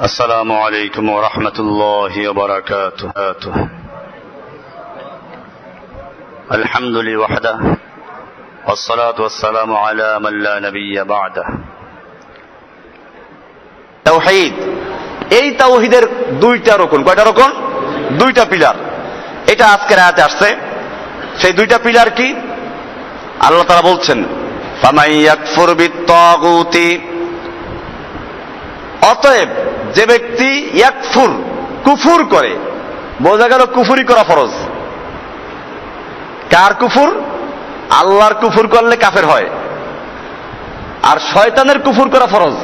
السلام عليكم ورحمة الله وبركاته الحمد لله وحده والصلاة والسلام على من لا نبي بعده তাওহীদ এই তাওহীদের দুইটা রকম কয়টা রকম দুইটা পিলার এটা আজকের আয়াতে আসছে সেই দুইটা পিলার কি আল্লাহ তারা বলছেন ফামাই ইয়াকফুর বিত্তাগুতি অতএব যে ব্যক্তি ইয়াকফুর, কুফুর করে, বোঝা গেল কুফুরি করা ফরজ। কার কুফুর? আল্লাহর কুফুর করলে কাফের হয়। আর শয়তানের কুফুর করা ফরজ।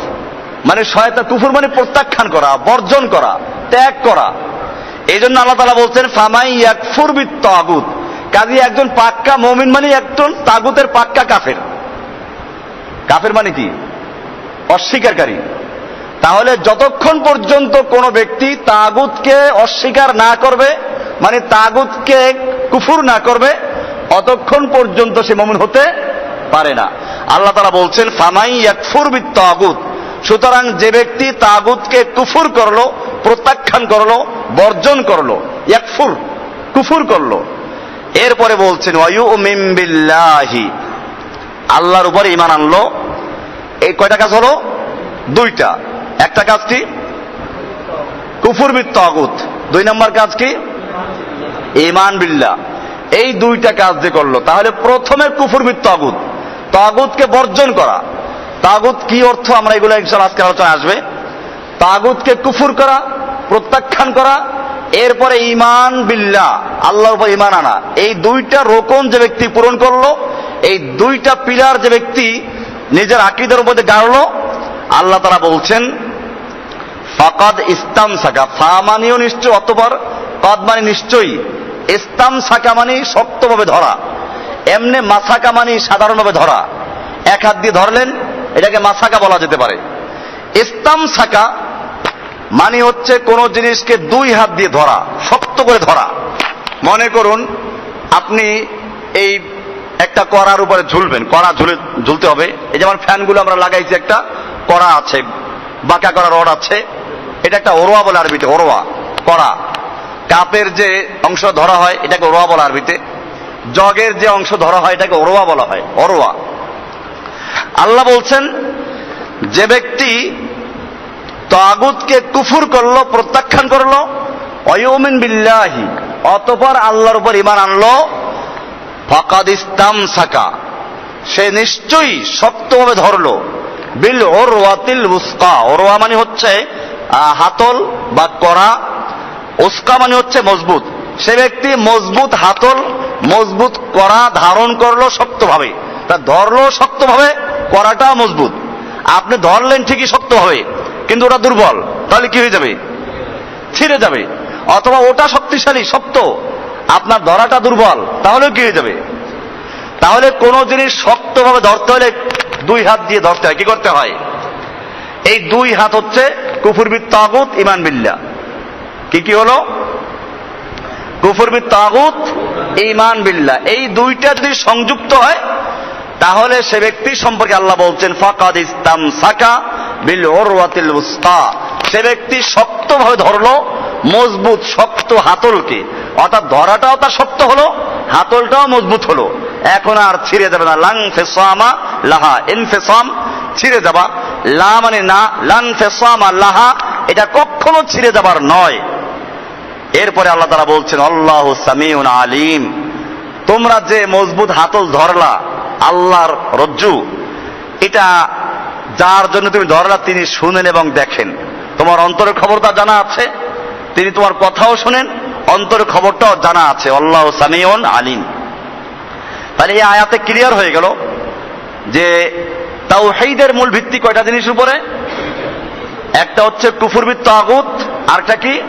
মানে শয়তান, কুফুর মানে প্রত্যাখ্যান করা, বর্জন করা, ত্যাগ করা। এই জন্য আল্লাহ তালা বলছেন, ফামাই ইয়াকফুর বিত তাগুত কাজী একজন পাক্কা মমিন মানে একজন তাগুতের পাক্কা কাফের। কাফের মানে কি? অস্বীকারী। তাহলে যতক্ষণ পর্যন্ত কোন ব্যক্তি তাগুতকে অস্বীকার না করবে মানে তাগুতকে কুফুর না করবে অতক্ষণ পর্যন্ত সে মমিন হতে পারে না। আল্লাহ তারা বলছেন, ফামাই ইয়াকফুর বিত তাগুত সুতরাং যে ব্যক্তি তাগুতকে কুফুর করল, প্রত্যাখ্যান করল, বর্জন করল, ইয়াকফুর, কুফুর করল। এরপরে বলছেন ওয়ায়ু বিল্লাহি আল্লাহর উপরে ইমান আনলো। এই কয়টা কাজ হলো? দুইটা। একটা কাজ কি? কুফুর বিত তাগুত। দুই নম্বর কাজ কি? ইমান বিল্লা এই দুইটা কাজ যে করল, তাহলে প্রথমে কুফুর বিত তাগুত। তাগুতকে বর্জন করা। তাগুত কি অর্থ? আমরা এগুলো ইনশাল আজকের আলোচনায় আসবে। তাগুতকে কুফুর করা, প্রত্যাখ্যান করা, এরপরে ইমান বিল্লা আল্লাহর উপর ইমান আনা। এই দুইটা রোকন যে ব্যক্তি পূরণ করল, এই দুইটা পিলার যে ব্যক্তি নিজের আকিদের মধ্যে গাড়লো, আল্লাহ তারা বলছেন ফাকাদ ইস্তাম সাকা ফা মানিও নিশ্চয় অতবার কদ মানে নিশ্চয়ই। ইস্তাম সাকা মানে শক্তভাবে ধরা। এমনি মাসাকা মানে সাধারণভাবে ধরা। এক হাত দিয়ে ধরলেন, এটাকে মাসাকা বলা যেতে পারে। ইস্তাম সাকা মানে হচ্ছে কোন জিনিসকে দুই হাত দিয়ে ধরা, শক্ত করে ধরা। মনে করুন, আপনি এই একটা কড়ার উপরে ঝুলবেন, কড়া ঝুলে ঝুলতে হবে। এই যেমন ফ্যানগুলো আমরা লাগাইছি একটা, কড়া আছে, বাঁকা করা রড আছে। এটা একটা ওরোয়া বলে আরবিতে, ওরোয়া করা কাপের যে অংশ ধরা হয়, এটাকে ওরোয়া বলা আরবিতে। জগের যে অংশ ধরা হয়, এটাকে ওরোয়া বলা হয় অরোয়া আল্লাহ বলছেন, যে ব্যক্তি তাগুতকে কুফুর করল, প্রত্যাখ্যান করল, অয়মিন বিল্লাহি, অতপর আল্লাহর উপর ইমান আনলো, ফাকাদ ইস্তাম সাকা সে নিশ্চয়ই শক্তভাবে ধরলো, বিল ওরওয়াতিল উস্কা। ওরওয়া মানে হচ্ছে হাতল বা কড়া উস্কা মানে হচ্ছে মজবুত। সে ব্যক্তি মজবুত হাতল, মজবুত কড়া ধারণ করল শক্তভাবে। তা ধরলো শক্তভাবে কড়াটা মজবুত। আপনি ধরলেন ঠিকই শক্তভাবে, কিন্তু ওটা দুর্বল। তাহলে কি হয়ে যাবে? ছিঁড়ে যাবে। অথবা ওটা শক্তিশালী, শক্ত। আপনার ধরাটা দুর্বল, তাহলেও কি হয়ে যাবে? তাহলে কোন জিনিস শক্তভাবে ধরতে হলে দুই হাত দিয়ে ধরতে হয়। কি করতে হয়? এই দুই হাত হচ্ছে কুফুরবিদ তাগুত ইমান বিল্লা কি কি হলো? কুফুরবিদ তাগুত ইমান বিল্লা এই দুইটা যদি সংযুক্ত হয়, তাহলে সে ব্যক্তি সম্পর্কে আল্লাহ বলছেন, ফাকাদ ইস্তাম সাকা বিল ওরওয়াতিল উস্তা। সে ব্যক্তি শক্তভাবে ধরলো, মজবুত, শক্ত হাতলকে। অর্থাৎ ধরাটাও তার শক্ত হলো, হাতলটাও মজবুত হলো। এখন আর ছিঁড়ে যাবে না। লাং ফেসামা লাহা, ইনফেসাম, ছিঁড়ে যাবা। লা মানে না লাং ফেসামা লাহা, এটা কখনো ছিঁড়ে যাবার নয়। এরপরে আল্লাহ তারা বলছেন, আল্লাহ সামিউন আলিম। তোমরা যে মজবুত হাতল ধরলা, আল্লাহর রজ্জু, এটা যার জন্য তুমি ধরলা তিনি শুনেন এবং দেখেন। তোমার অন্তরের খবরটা জানা আছে, তিনি তোমার কথাও শুনেন, অন্তরের খবরটাও জানা আছে। আল্লাহ সামিউন আলিম। তাহলে এই আয়াতে ক্লিয়ার হয়ে গেল যে তাওহীদের মূল ভিত্তি কয়টা জিনিসের উপরে? একটা হচ্ছে কুফুরবিদ তাগুত, আরেকটা কি?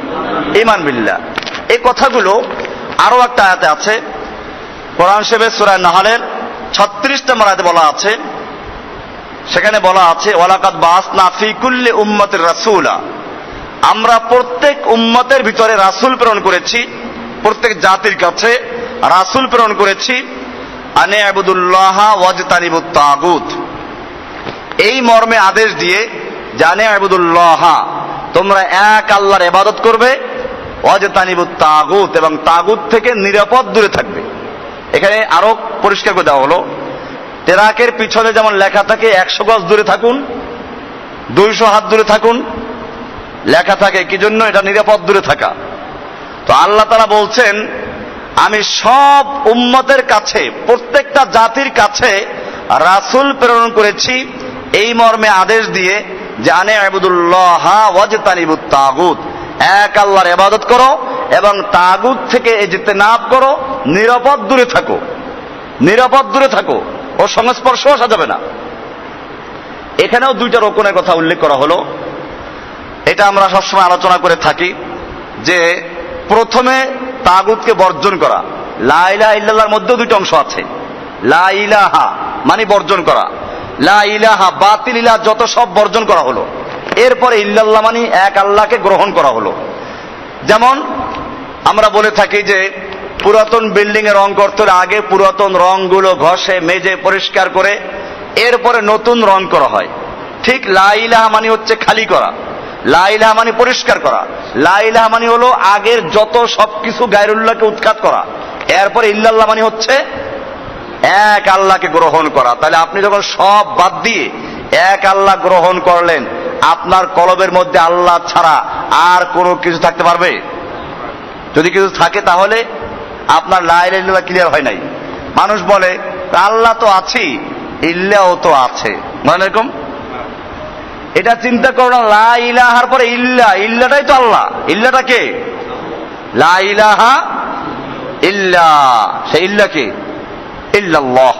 ইমান বিল্লাহ। এই কথাগুলো আরও একটা আয়াতে আছে। কোরআন শেবের সুরায় নাহালের ছত্রিশ নম্বর আয়াতে বলা আছে। সেখানে বলা আছে ওয়ালাকাত বাস নাফি কুল্লি উম্মতের রাসুলা। আমরা প্রত্যেক উম্মতের ভিতরে রাসুল প্রেরণ করেছি, প্রত্যেক জাতির কাছে রাসুল প্রেরণ করেছি। আনে আবুদুল্লাহ ওয়াজতানিবুত তাগুত। এই মর্মে আদেশ দিয়ে জানে আবুদুল্লাহ, তোমরা এক আল্লাহর এবাদত করবে অজেতানিবুত তাগুত এবং তাগুত থেকে নিরাপদ দূরে থাকবে। এখানে আরও পরিষ্কার করে দেওয়া হলো টেরাকের পিছনে যেমন লেখা থাকে, একশো গজ দূরে থাকুন, দুইশো হাত দূরে থাকুন, লেখা থাকে কি জন্য? এটা নিরাপদ দূরে থাকা। তো আল্লাহ তারা বলছেন, আমি সব উম্মতের কাছে, প্রত্যেকটা জাতির কাছে রাসূল প্রেরণ করেছি এই মর্মে আদেশ দিয়ে জানে আবুদুল্লাহ ওয়াজতানিবুত তাগুত। এক আল্লাহর ইবাদত করো এবং তাগুত থেকে যেতে নাপ করো, নিরাপদ দূরে থাকো। নিরাপদ দূরে থাকো। ও সংস্পর্শ আসা যাবে না। এখানেও দুইটা রোকনের কথা উল্লেখ করা হলো। এটা আমরা সবসময় আলোচনা করে থাকি যে প্রথমে তাগুতকে বর্জন করা। লাইলা ইল্লাল্লাহর মধ্যেও দুইটা অংশ আছে। লা ইলাহা মানে বর্জন করা। লা ইলাহা বাতিল ইলাহ যত সব বর্জন করা হলো। এরপরে ইল্লাল্লাহ মানে এক আল্লাহকে গ্রহণ করা হলো। যেমন আমরা বলে থাকি যে পুরাতন বিল্ডিং এ রং করতে আগে পুরাতন রংগুলো ঘষে, মেজে, পরিষ্কার করে এরপরে নতুন রং করা হয়। ঠিক লাইলাহা মানে হচ্ছে খালি করা। লাইলাহা মানে পরিষ্কার করা। লাইলাহা মানে হলো আগের যত সবকিছু গায়রুল্লাহকে উৎখাত করা। এরপরে ইল্লাল্লাহ মানে হচ্ছে এক আল্লাহকে গ্রহণ করা। তাহলে আপনি যখন সব বাদ দিয়ে এক আল্লাহ গ্রহণ করলেন, আপনার কলবের মধ্যে আল্লাহ ছাড়া আর কোনো কিছু থাকতে পারবে? যদি কিছু থাকে তাহলে আপনার লাইলা ক্লিয়ার হয় নাই। মানুষ বলে আল্লাহ তো আছি ইল্লাও তো আছে। মানে এরকম? এটা চিন্তা করো না, লা ইলাহার পরে ইল্লা, ইল্লাটাই তো আল্লাহ। ইল্লাটা কে? লা ইলাহা ইল্লা সে ইল্লা কে? ইল্লাল্লাহ।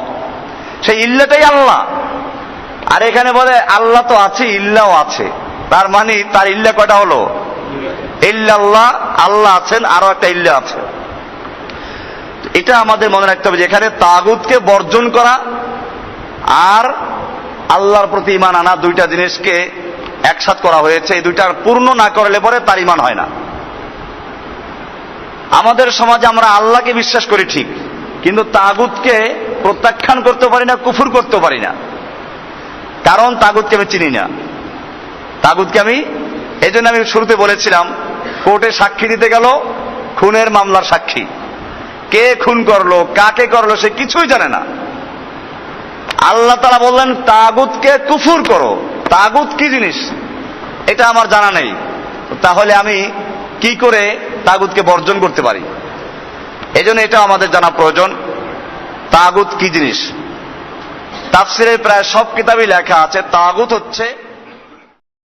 সেই ইল্লাটাই আল্লাহ। আর এখানে বলে, আল্লাহ তো আছে, ইল্লাও আছে। তার মানে তার ইল্লা কয়টা হলো? ইল্লাল্লাহ, আল্লাহ আছেন, আরও একটা ইল্লা আছে। এটা আমাদের মনে রাখতে হবে যে, এখানে তাগুতকে বর্জন করা আর আল্লাহর প্রতি ইমান আনা দুইটা জিনিসকে একসাথ করা হয়েছে। এই দুইটার পূর্ণ না করলে পরে তার ইমান হয় না। আমাদের সমাজে আমরা আল্লাহকে বিশ্বাস করি ঠিক। কিন্তু তাগুতকে প্রত্যাখ্যান করতে পারি না, কুফুর করতে পারি না। কারণ তাগুতকে আমি চিনি না। তাগুতকে আমি, এই জন্য আমি শুরুতে বলেছিলাম, কোর্টে সাক্ষী দিতে গেল, খুনের মামলার সাক্ষী। কে খুন করল, কাকে করল, সে কিছুই জানে না। আল্লাহ তারা বললেন, তাগুতকে কুফুর করো। তাগুত কি জিনিস? এটা আমার জানা নেই। তাহলে আমি কি করে তাগুতকে বর্জন করতে পারি? এই জন্য এটা আমাদের জানা প্রয়োজন। তাগুত কি জিনিস? তাফসিরের প্রায় সব কিতাবই লেখা আছে। তাগুত হচ্ছে